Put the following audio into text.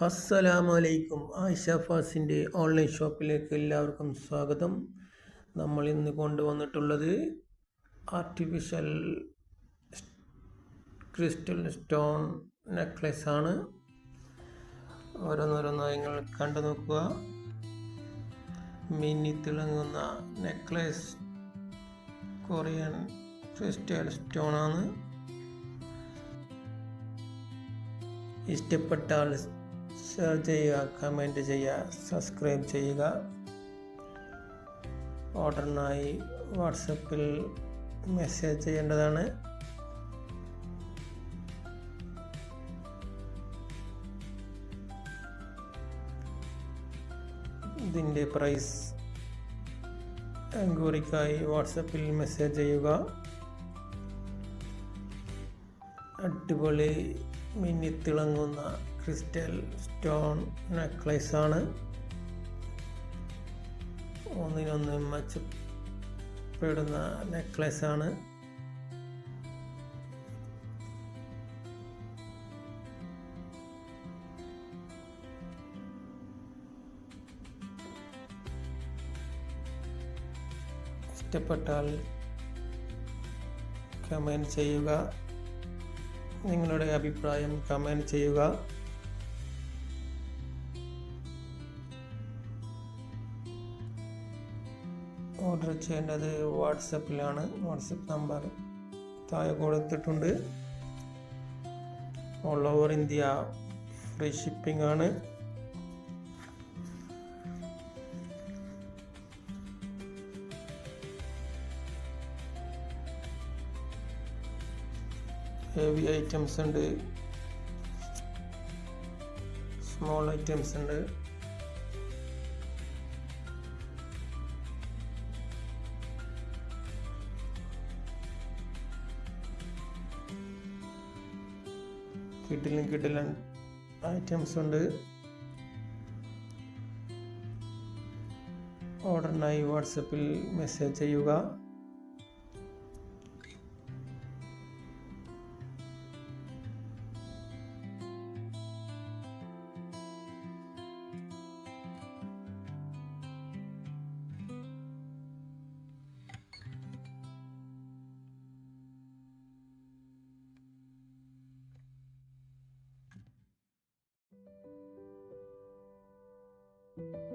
അസ്സലാമു അലൈക്കും ആയിഷ ഫാസിന്റെ ഓൺലൈൻ ഷോപ്പിലേക്ക് എല്ലാവർക്കും സ്വാഗതം. നമ്മൾ ഇന്ന് കൊണ്ടുവന്നിട്ടുള്ളത് ആർട്ടിഫിഷ്യൽ ക്രിസ്റ്റൽ സ്റ്റോൺ നെക്ലസ് ആണ്. ഓരോന്നോരോന്ന് നിങ്ങൾ കണ്ടു നോക്കുക. മിന്നി തിളങ്ങുന്ന നെക്ലസ് കൊറിയൻ ക്രിസ്റ്റൽ സ്റ്റോൺ ആണ്. ഇഷ്ടപ്പെട്ടാൽ ഷെയർ ചെയ്യുക കമന്റ് ചെയ്യുക സബ്സ്ക്രൈബ് ചെയ്യുക. ഓർഡറിനായി വാട്സപ്പിൽ മെസ്സേജ് ചെയ്യേണ്ടതാണ്. ഇതിന്റെ പ്രൈസ് എൻക്വയറിക്കായി വാട്സപ്പിൽ മെസ്സേജ് ചെയ്യുക. അടിപൊളി മിന്നിത്തിളങ്ങുന്ന ക്രിസ്റ്റൽ സ്റ്റോൺ നെക്ലേസ് ആണ് ഒന്നിനൊന്ന് മെച്ചപ്പെടുന്ന ആണ് ഇഷ്ടപ്പെട്ടാൽ കമന്റ് ചെയ്യുക. നിങ്ങളുടെ അഭിപ്രായം കമന്റ് ചെയ്യുക. ഓർഡർ ചെയ്യേണ്ടത് വാട്സപ്പിലാണ് വാട്സപ്പ് നമ്പർ താഴെ കൊടുത്തിട്ടുണ്ട് all over India free shipping ആണ്. ഹെവി ഐറ്റംസ് ഉണ്ട്. സ്മോൾ ഐറ്റംസ് ഉണ്ട്. കിഡിലും കിഡിലും ഐറ്റംസ് ഉണ്ട്. ഓർഡറിനായി വാട്സപ്പിൽ മെസ്സേജ് ചെയ്യുക. You